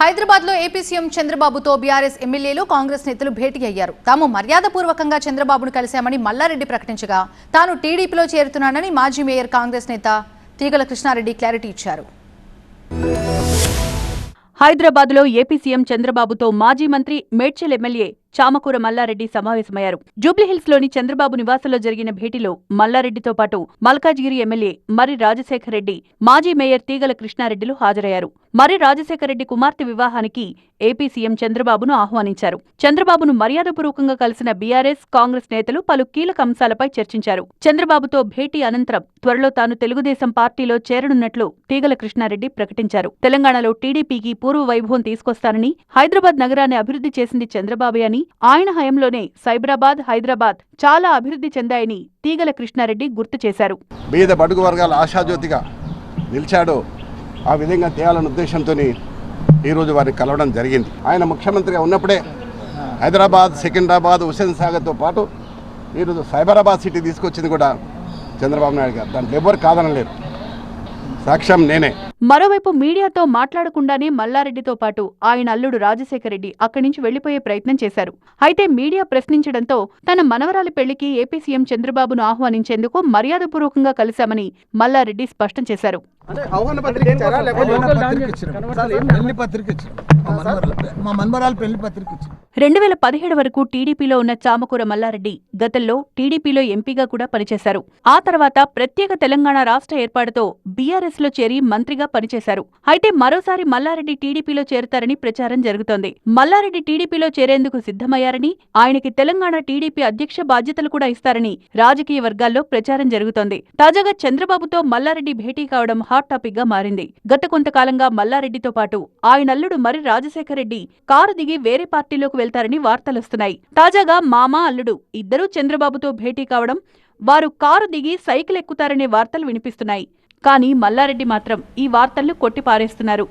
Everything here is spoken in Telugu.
హైదరాబాద్లో ఏపీ సీఎం చంద్రబాబుతో బీఆర్ఎస్ ఎమ్మెల్యేలు కాంగ్రెస్ నేతలు భేటీ అయ్యారు. తాము మర్యాదపూర్వకంగా చంద్రబాబును కలిశామని మల్లారెడ్డి ప్రకటించగా తాను టీడీపీలో చేరుతున్నానని మాజీ మేయర్ కాంగ్రెస్ నేత తీగల కృష్ణారెడ్డి క్లారిటీ ఇచ్చారు. హైదరాబాద్లో ఏపీ సీఎం చంద్రబాబుతో మాజీ మంత్రి మేడ్చల్ ఎమ్మెల్యే చామకూర మల్లారెడ్డి సమావేశమయ్యారు. జూబ్లీహిల్స్లోని చంద్రబాబు నివాసంలో జరిగిన భేటీలో మల్లారెడ్డితో పాటు మల్కాజ్గిరి ఎమ్మెల్యే మరి రాజశేఖరరెడ్డి మాజీ మేయర్ తీగల కృష్ణారెడ్డిలు హాజరయ్యారు. మరి రాజశేఖర రెడ్డి కుమార్తె వివాహానికి ఏపీ సీఎం చంద్రబాబును ఆహ్వానించారు. చంద్రబాబును మర్యాదపూర్వకంగా కలిసిన బీఆర్ఎస్ కాంగ్రెస్ నేతలు పలు కీలక అంశాలపై చర్చించారు. చంద్రబాబుతో భేటీ అనంతరం త్వరలో తాను తెలుగుదేశం పార్టీలో చేరనున్నట్లు తీగల కృష్ణారెడ్డి ప్రకటించారు. తెలంగాణలో టీడీపీకి పూర్వ వైభవం తీసుకొస్తానని హైదరాబాద్ నగరాన్ని అభివృద్ధి చేసింది చంద్రబాబే అని ఆయన హయంలోనే సైబరాబాద్ హైదరాబాద్ చాలా అభివృద్ధి చెందాయని తీగల కృష్ణారెడ్డి గుర్తు చేశారు. బీద బడుగు వర్గాల ఆశాజ్యోతిగా నిలిచాడో. ఆ విధంగా తేయాలన్న ఉద్దేశంతో ఈరోజు వారిని కలవడం జరిగింది. ఆయన ముఖ్యమంత్రిగా ఉన్నప్పుడే హైదరాబాద్ సికింద్రాబాద్ హుసేన్ సాగర్తో పాటు ఈరోజు సైబరాబాద్ సిటీ తీసుకొచ్చింది కూడా చంద్రబాబు నాయుడు గారు. దాంట్లో ఎవరు కాదనలేరు. సాక్ష్యం నేనే. మరోవైపు మీడియాతో మాట్లాడకుండానే మల్లారెడ్డితో పాటు ఆయన అల్లుడు రాజశేఖర రెడ్డి అక్కడి నుంచి వెళ్ళిపోయే ప్రయత్నం చేశారు. అయితే మీడియా ప్రశ్నించడంతో తన మనవరాలి పెళ్ళికి ఏపీ సీఎం చంద్రబాబును ఆహ్వానించేందుకు మర్యాదపూర్వకంగా కలిశామని మల్లారెడ్డి స్పష్టం చేశారు. రెండు వేల పదిహేడు వరకు టీడీపీలో ఉన్న చామకూర మల్లారెడ్డి గతంలో టీడీపీలో ఎంపీగా కూడా పనిచేశారు. ఆ తర్వాత ప్రత్యేక తెలంగాణ రాష్ట్ర ఏర్పాటుతో బీఆర్ఎస్లో చేరి మంత్రిగా పనిచేశారు. అయితే మరోసారి మల్లారెడ్డి టీడీపీలో చేరుతారని ప్రచారం జరుగుతోంది. మల్లారెడ్డి టీడీపీలో చేరేందుకు సిద్ధమయ్యారని ఆయనకి తెలంగాణ టీడీపీ అధ్యక్ష బాధ్యతలు కూడా ఇస్తారని రాజకీయ వర్గాల్లో ప్రచారం జరుగుతోంది. తాజాగా చంద్రబాబుతో మల్లారెడ్డి భేటీ కావడం హాట్ టాపిక్గా మారింది. గత కొంతకాలంగా మల్లారెడ్డితో పాటు ఆయన అల్లుడు మరి రాజశేఖర రెడ్డి కారు దిగి వేరే పార్టీలోకి వెళ్తారని వార్తలొస్తున్నాయి తాజాగా మామ అల్లుడు ఇద్దరూ చంద్రబాబుతో భేటీ కావడం వారు కారు దిగి సైకిల్ ఎక్కుతారనే వార్తలు వినిపిస్తున్నాయి. కానీ మల్లారెడ్డి మాత్రం ఈ వార్తలను కొట్టిపారేస్తున్నారు.